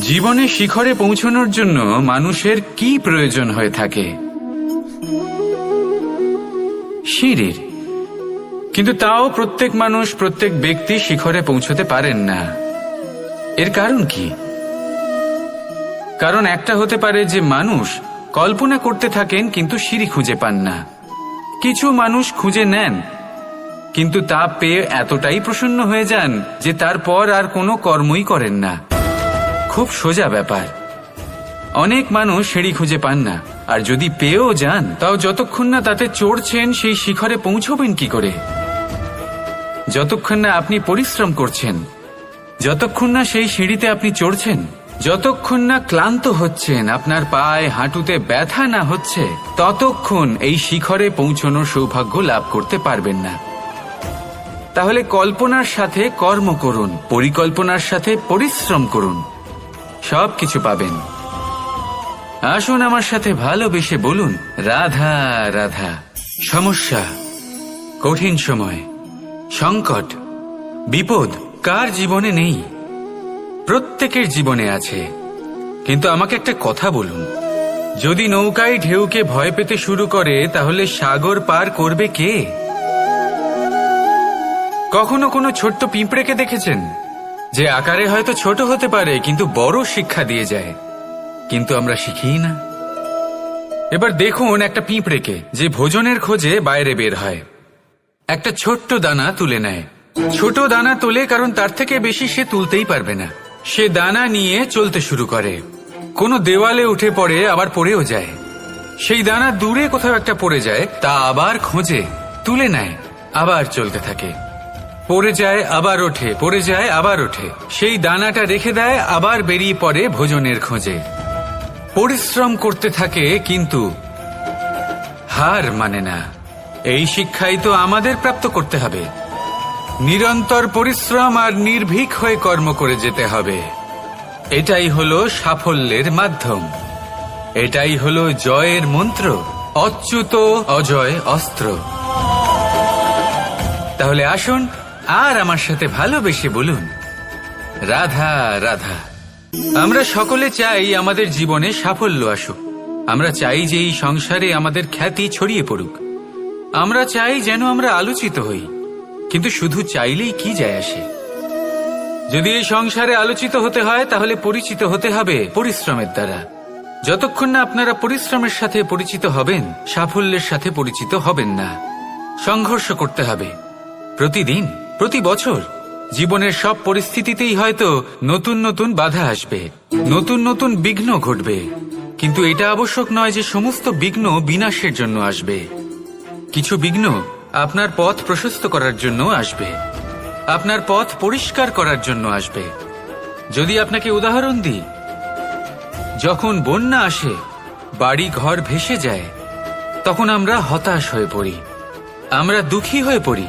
জীবনে শিখরে পৌঁছানোর জন্য মানুষের কি প্রয়োজন হয়ে থাকে? সিঁড়ির কিন্তু তাও প্রত্যেক মানুষ, প্রত্যেক ব্যক্তি শিখরে পৌঁছতে পারেন না। এর কারণ কি? কারণ একটা হতে পারে যে মানুষ কল্পনা করতে থাকেন, কিন্তু সিঁড়ি খুঁজে পান না। কিছু মানুষ খুঁজে নেন, কিন্তু তা পেয়ে এতটাই প্রসন্ন হয়ে যান যে তারপর আর কোনো কর্মই করেন না। খুব সোজা ব্যাপার। অনেক মানুষ সিঁড়ি খুঁজে পান না, আর যদি পেয়েও যান, তাও যতক্ষণ না তাতে চড়ছেন সেই শিখরে পৌঁছবেন কি করে? যতক্ষণ না আপনি পরিশ্রম করছেন, যতক্ষণ না সেই সিঁড়িতে আপনি চড়ছেন, যতক্ষণ না ক্লান্ত হচ্ছেন, আপনার পায়ে হাঁটুতে ব্যথা না হচ্ছে, ততক্ষণ এই শিখরে পৌঁছনোর সৌভাগ্য লাভ করতে পারবেন না। তাহলে কল্পনার সাথে কর্ম করুন, পরিকল্পনার সাথে পরিশ্রম করুন। সব কিছু পাবেন। আসুন আমার সাথে ভালোবেসে বলুন, রাধা রাধা, সমস্যা, কঠিন সময়, সংকট, বিপদ, কার জীবনে নেই? প্রত্যেকের জীবনে আছে। কিন্তু আমাকে একটা কথা বলুন, যদি নৌকায় ঢেউকে ভয় পেতে শুরু করে, তাহলে সাগর পার করবে কে? কখনো কোনো ছোট্ট পিঁপড়েকে দেখেছেন? যে আকারে হয়তো ছোট হতে পারে, কিন্তু বড় শিক্ষা দিয়ে যায়। কিন্তু আমরা শিখি না। এবার দেখুন একটা পিঁপড়েকে, যে ভোজনের খোঁজে বাইরে বের হয়। একটা ছোট্ট দানা তুলে নেয়। ছোট দানা তোলে কারণ তার থেকে বেশি সে তুলতেই পারবে না। সে দানা নিয়ে চলতে শুরু করে। কোনো দেওয়ালে উঠে পড়ে, আবার পড়েও যায়। সেই দানা দূরে কোথাও একটা পড়ে যায়, তা আবার খোঁজে, তুলে নেয়, আবার চলতে থাকে। পড়ে যায়, আবার ওঠে, পড়ে যায়, আবার ওঠে। সেই দানাটা রেখে দেয়, আবার বেরিয়ে পড়ে ভোজনের খোঁজে। পরিশ্রম করতে থাকে, কিন্তু হার মানে না। এই শিক্ষাই তো আমাদের প্রাপ্ত করতে হবে। নিরন্তর পরিশ্রম আর নির্ভীক হয়ে কর্ম করে যেতে হবে। এটাই হলো সাফল্যের মাধ্যম। এটাই হলো জয়ের মন্ত্র, অচ্যুত অজয় অস্ত্র। তাহলে আসুন আর আমার সাথে ভালোবেসে বলুন, রাধা রাধা। আমরা সকলে চাই আমাদের জীবনে সাফল্য আসুক। আমরা চাই যে এই সংসারে আমাদের খ্যাতি ছড়িয়ে পড়ুক। আমরা চাই যেন আমরা আলোচিত হই, কিন্তু শুধু চাইলেই কি যায় আসে? যদি এই সংসারে আলোচিত হতে হয়, তাহলে পরিচিত হতে হবে পরিশ্রমের দ্বারা। যতক্ষণ না আপনারা পরিশ্রমের সাথে পরিচিত হবেন, সাফল্যের সাথে পরিচিত হবেন না। সংঘর্ষ করতে হবে প্রতিদিন। প্রতি বছর জীবনের সব পরিস্থিতিতেই হয়তো নতুন নতুন বাধা আসবে, নতুন নতুন বিঘ্ন ঘটবে। কিন্তু এটা আবশ্যক নয় যে সমস্ত বিঘ্ন বিনাশের জন্য আসবে। কিছু বিঘ্ন আপনার পথ প্রশস্ত করার জন্য আসবে, আপনার পথ পরিষ্কার করার জন্য আসবে। যদি আপনাকে উদাহরণ দিই, যখন বন্যা আসে, বাড়ি ঘর ভেসে যায়, তখন আমরা হতাশ হয়ে পড়ি, আমরা দুঃখী হয়ে পড়ি।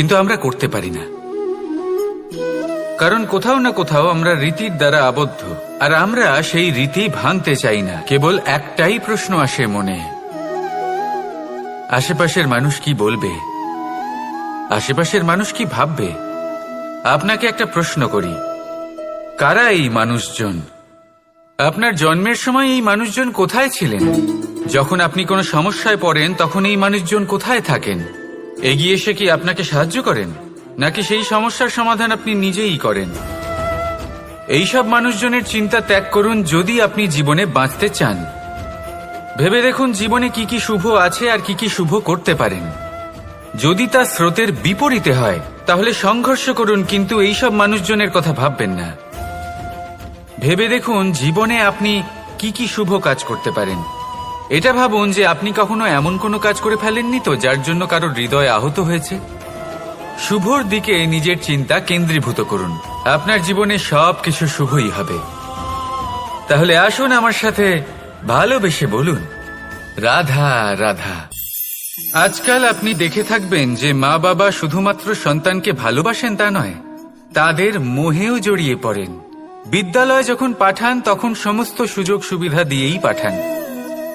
কিন্তু আমরা করতে পারি না। কারণ কোথাও না কোথাও আমরা রীতির দ্বারা আবদ্ধ, আর আমরা সেই রীতি ভাঙতে চাই না। কেবল একটাই প্রশ্ন আসে মনে। আশেপাশের মানুষ কি বলবে? আশেপাশের মানুষ কি ভাববে? আপনাকে একটা প্রশ্ন করি। কারা এই মানুষজন? আপনার জন্মের সময় এই মানুষজন কোথায় ছিলেন? যখন আপনি কোনো সমস্যায় পড়েন, তখন এই মানুষজন কোথায় থাকেন? এগিয়ে এসে কি আপনাকে সাহায্য করেন? নাকি সেই সমস্যার সমাধান আপনি নিজেই করেন? এইসব মানুষজনের চিন্তা ত্যাগ করুন যদি আপনি জীবনে বাঁচতে চান। ভেবে দেখুন জীবনে কি কি শুভ আছে আর কি কি শুভ করতে পারেন। যদি তা স্রোতের বিপরীতে হয়, তাহলে সংঘর্ষ করুন, কিন্তু এইসব মানুষজনের কথা ভাববেন না। ভেবে দেখুন জীবনে আপনি কি কি শুভ কাজ করতে পারেন। এটা ভাবুন যে আপনি কখনো এমন কোনো কাজ করে ফেলেননি তো যার জন্য কারও হৃদয় আহত হয়েছে? শুভর দিকে নিজের চিন্তা কেন্দ্রীভূত করুন। আপনার জীবনে সব কিছু শুভই হবে। তাহলে আসুন আমার সাথে ভালোবেসে বলুন, রাধা রাধা। আজকাল আপনি দেখে থাকবেন যে মা বাবা শুধুমাত্র সন্তানকে ভালোবাসেন তা নয়, তাদের মোহেও জড়িয়ে পড়েন। বিদ্যালয়ে যখন পাঠান, তখন সমস্ত সুযোগ সুবিধা দিয়েই পাঠান।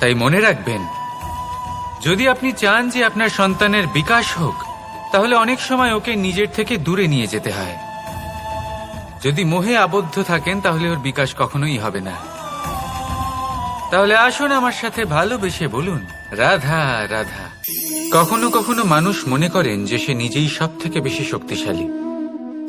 তাই মনে রাখবেন, যদি আপনি চান যে আপনার সন্তানের বিকাশ হোক, তাহলে অনেক সময় ওকে নিজের থেকে দূরে নিয়ে যেতে হয়। যদি মোহে আবদ্ধ থাকেন, তাহলে ওর বিকাশ কখনোই হবে না। তাহলে আসুন আমার সাথে ভালোবেসে বলুন, রাধা রাধা। কখনো কখনো মানুষ মনে করেন যে সে নিজেই সব থেকে বেশি শক্তিশালী।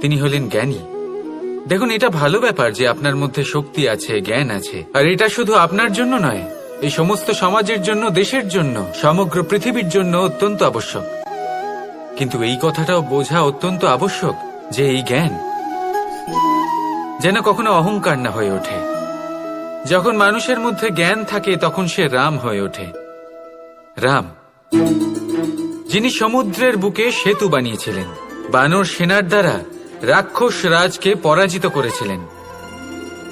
তিনি হলেন জ্ঞানী। দেখুন, এটা ভালো ব্যাপার যে আপনার মধ্যে শক্তি আছে, জ্ঞান আছে, আর এটা শুধু আপনার জন্য নয় এই সমস্ত সমাজের জন্য, দেশের জন্য, সমগ্র পৃথিবীর জন্য অত্যন্ত আবশ্যক। কিন্তু এই কথাটাও বোঝা অত্যন্ত আবশ্যক যে এই জ্ঞান যেন কখনো অহংকার না হয়ে ওঠে। যখন মানুষের মধ্যে জ্ঞান থাকে, তখন সে রাম হয়ে ওঠে। রাম, যিনি সমুদ্রের বুকে সেতু বানিয়েছিলেন, বানর সেনার দ্বারা রাক্ষস রাজকে পরাজিত করেছিলেন,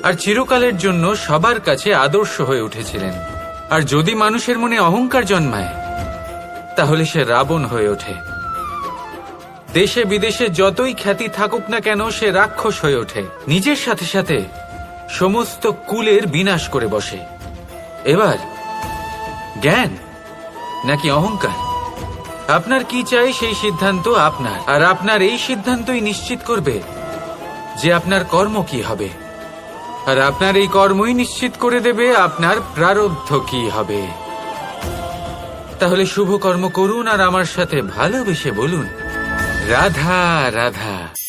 আর চিরকালের জন্য সবার কাছে আদর্শ হয়ে উঠেছিলেন। আর যদি মানুষের মনে অহংকার জন্মায়, তাহলে সে রাবণ হয়ে ওঠে। দেশে বিদেশে যতই খ্যাতি থাকুক না কেন, সে রাক্ষস হয়ে ওঠে। নিজের সাথে সাথে সমস্ত কুলের বিনাশ করে বসে। এবার, জ্ঞান নাকি অহংকার? আপনার কি চাই সেই সিদ্ধান্ত আপনার। আর আপনার এই সিদ্ধান্তই নিশ্চিত করবে যে আপনার কর্ম কি হবে। আর আপনার এই কর্মই নিশ্চিত করে দেবে আপনার প্রারব্ধ কি হবে। তাহলে শুভ কর্ম করুন আর আমার সাথে ভালোবেসে বলুন। রাধা রাধা।